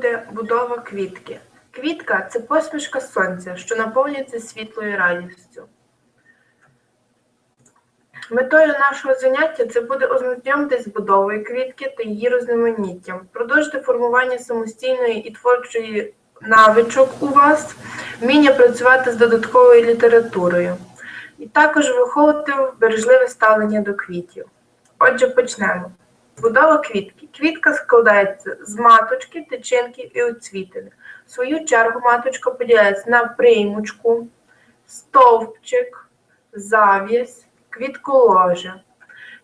буде будова квітки. Квітка це посмішка сонця, що наповнюється світлою радістю. Метою нашого заняття це буде ознайомитись з будовою квітки та її розноманіттям, продовжити формування самостійної і творчої навичок у вас, вміння працювати з додатковою літературою, і також виховувати бережливе ставлення до квітів. Отже, почнемо. Будова квітки. Квітка складається з маточки, тичинки і оцвітини. В свою чергу маточка поділяється на приймочку, стовпчик, зав'язь, квітколоже.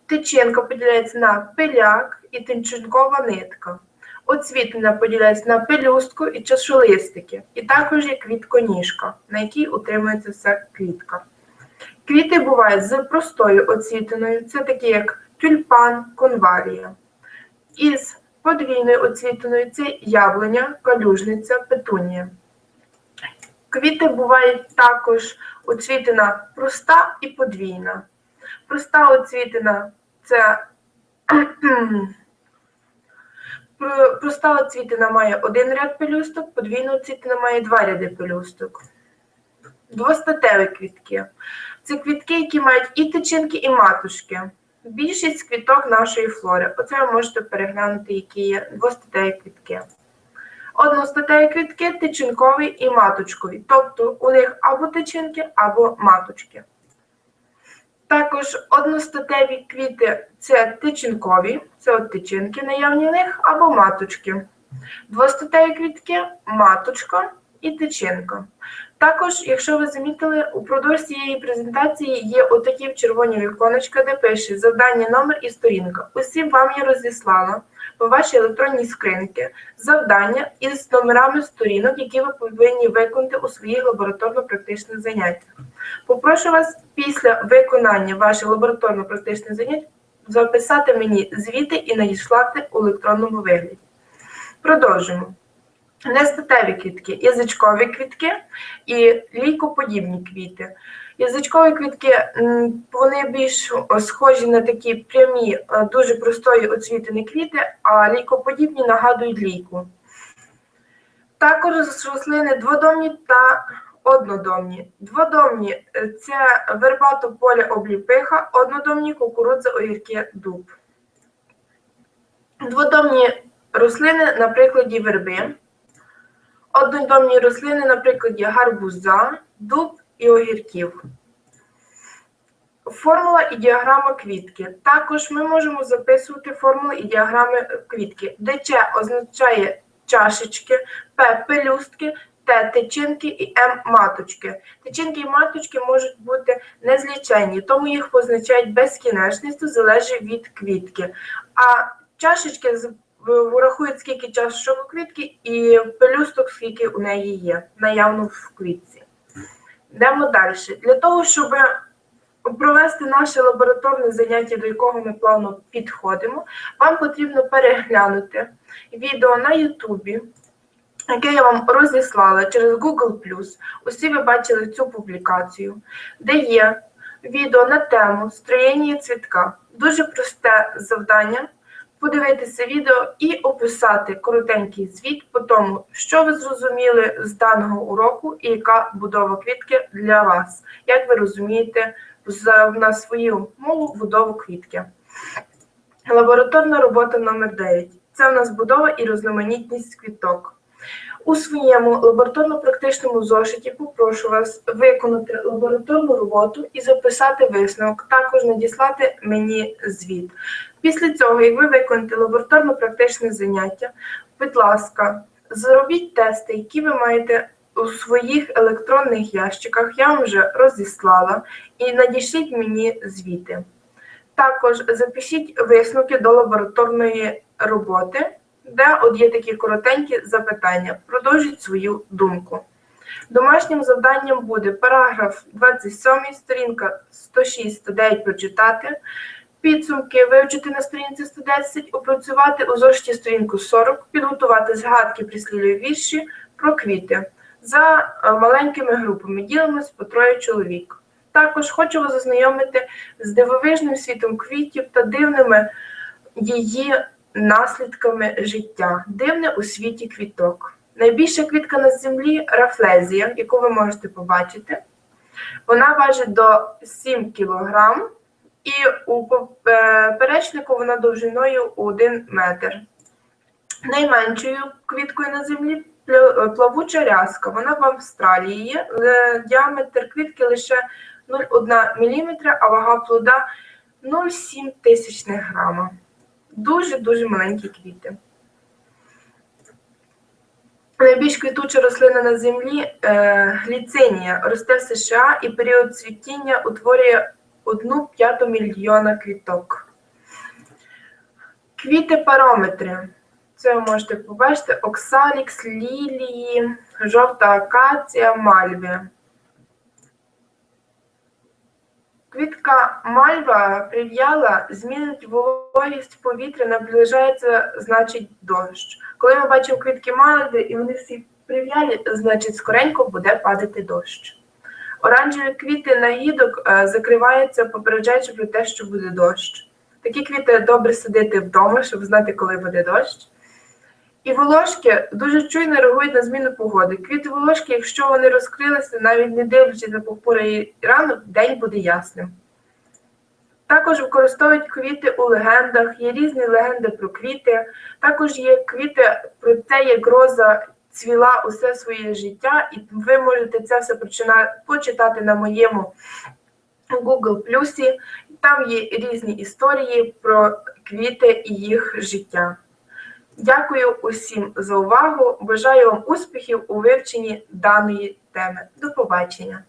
Тичинка поділяється на пиляк і тимчинкова нитка. Оцвітина поділяється на пелюстку і чашолистики, і також є квітконіжка, на якій утримується вся квітка. Квіти бувають з простою оцвітиною, це такі як тюльпан, конвалія. Із подвійною оцвітиною це яблуня, калюжниця, петунія. Квіти бувають також оцвітина проста і подвійна. Проста оцвітина це проста оцвітина має один ряд пелюсток, подвійна оцвітина має два ряди пелюсток. Двостатеві квітки. Це квітки, які мають і тичинки, і матушки. Більшість квіток нашої флори. Оце ви можете переглянути, які є двостатеві квітки. Одностатеві квітки тичинкові і маточкові. Тобто у них або тичинки, або маточки. Також одностатеві квіти це тичинкові, це от тичинки наявні в них, або маточки. Двостатеві квітки маточка і тичинка. Також, якщо ви замітили, упродовж цієї презентації є отакі в червоні віконечка, де пише завдання, номер і сторінка. Усі вам я розіслала по вашій електронній скринці завдання із номерами сторінок, які ви повинні виконати у своїх лабораторно-практичних заняттях. Попрошу вас після виконання ваших лабораторно-практичних занять записати мені звіти і надіслати у електронному вигляді. Продовжимо. Нестатеві квітки, язичкові квітки і лійкоподібні квіти. Язичкові квітки вони більш схожі на такі прямі, е, дуже простої оцвітені квіти, а лійкоподібні нагадують лійку. Також рослини дводомні та однодомні. Дводомні це вербато поле обліпиха, однодомні кукурудза, огірки, дуб. Дводомні рослини на прикладі верби. Однодомні рослини на прикладі гарбуза, дуб і огірків. Формула і діаграма квітки. Також ми можемо записувати формули і діаграми квітки, де Ч означає чашечки, П пелюстки, Т тичинки і М маточки. Тичинки і маточки можуть бути незліченні, тому їх позначають безкінечністю, залежить від квітки. А чашечки з- в- рахують, скільки чашечок у квітки, і пелюсток, скільки у неї є, наявно в квітці. Йдемо далі. Для того, щоб провести наше лабораторне заняття, до якого ми плавно підходимо, вам потрібно переглянути відео на Ютубі, яке я вам розіслала через Google+. Усі ви бачили цю публікацію, де є відео на тему строєння цвітка. Дуже просте завдання подивитися відео і описати коротенький звіт по тому, що ви зрозуміли з даного уроку і яка будова квітки для вас, як ви розумієте на свою мову будову квітки. Лабораторна робота номер 9 Це в нас будова і різноманітність квіток. У своєму лабораторно-практичному зошиті попрошу вас виконати лабораторну роботу і записати висновок, також надіслати мені звіт. Після цього, як ви виконаєте лабораторно-практичне заняття, будь ласка, зробіть тести, які ви маєте у своїх електронних ящиках. Я вам вже розіслала, і надішліть мені звіти. Також запишіть висновки до лабораторної роботи, де от є такі коротенькі запитання. Продовжіть свою думку. Домашнім завданням буде параграф 27, сторінка 106-109 прочитати, підсумки вивчити на сторінці 110, опрацювати у зошиті сторінку 40, підготувати згадки прислів'я вірші про квіти. За е, маленькими групами ділимось по троє чоловік. Також хочу вас ознайомити з дивовижним світом квітів та дивними її наслідками життя. Дивне у світі квіток. Найбільша квітка на землі рафлезія, яку ви можете побачити. Вона важить до 7 кг, і у поперечнику вона довжиною 1 метр. Найменшою квіткою на землі плавуча рязка. Вона в Австралії є. Е, Діаметр квітки лише 0,1 мм, а вага плода 0,7 тисячних грама. Дуже-дуже маленькі квіти. Найбільш квітуча рослина на землі е, гліцинія росте в США і період цвітіння утворює 1 п'яту мільйона квіток. Квіти парометри. Це ви можете побачити оксалікс, лілії, жовта акація, мальви. Квітка мальва прив'яла, змінить вологість повітря, наближається, значить, дощ. Коли ми бачимо квітки мальви і вони всі прив'ялі, значить, скоренько буде падати дощ. Оранжеві квіти нагідок е, закриваються, попереджаючи про те, що буде дощ. Такі квіти добре садити вдома, щоб знати, коли буде дощ. І волошки дуже чуйно реагують на зміну погоди. Квіти волошки, якщо вони розкрилися, навіть не дивлячись на похмурий ранок, день буде ясним. Також використовують квіти у легендах, є різні легенди про квіти. Також є квіти про те, як роза цвіла усе своє життя, і ви можете це все почитати на моєму Google Плюсі. Там є різні історії про квіти і їх життя. Дякую усім за увагу. Бажаю вам успіхів у вивченні даної теми. До побачення!